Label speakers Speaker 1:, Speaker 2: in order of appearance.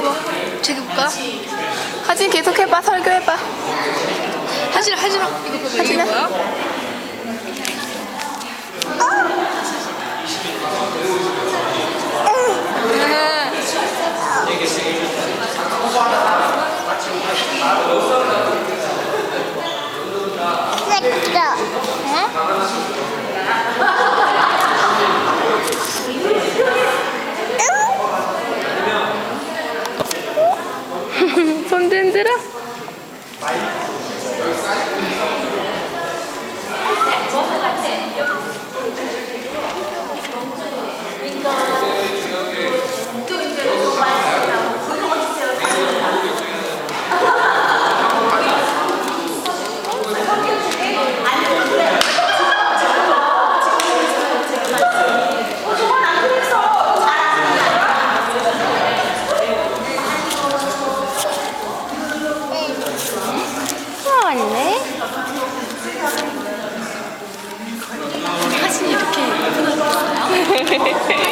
Speaker 1: 먹어.
Speaker 2: 저기 볼까?
Speaker 1: 하진 계속 해봐. 설교해봐.
Speaker 2: 하지마 하지마 이거 봐봐 이게
Speaker 1: 하진아. entera? 왔네.
Speaker 2: 하진이 이렇게 옷 입었어요?